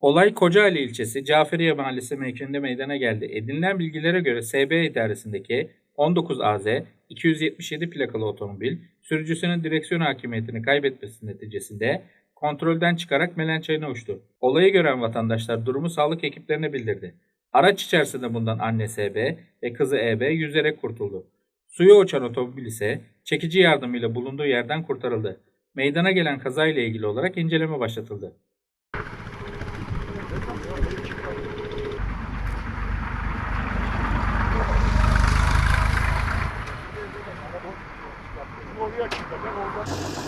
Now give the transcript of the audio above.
Olay Kocaeli ilçesi Caferiye Mahallesi mevkiinde meydana geldi. Edinilen bilgilere göre SB idaresindeki 19 AZ 277 plakalı otomobil sürücüsünün direksiyon hakimiyetini kaybetmesi neticesinde kontrolden çıkarak Melen Çayı'na uçtu. Olayı gören vatandaşlar durumu sağlık ekiplerine bildirdi. Araç içerisinde bulunan anne SB ve kızı EB yüzerek kurtuldu. Suya uçan otomobil ise çekici yardımıyla bulunduğu yerden kurtarıldı. Meydana gelen kazayla ilgili olarak inceleme başlatıldı. Korkusu da çekelim.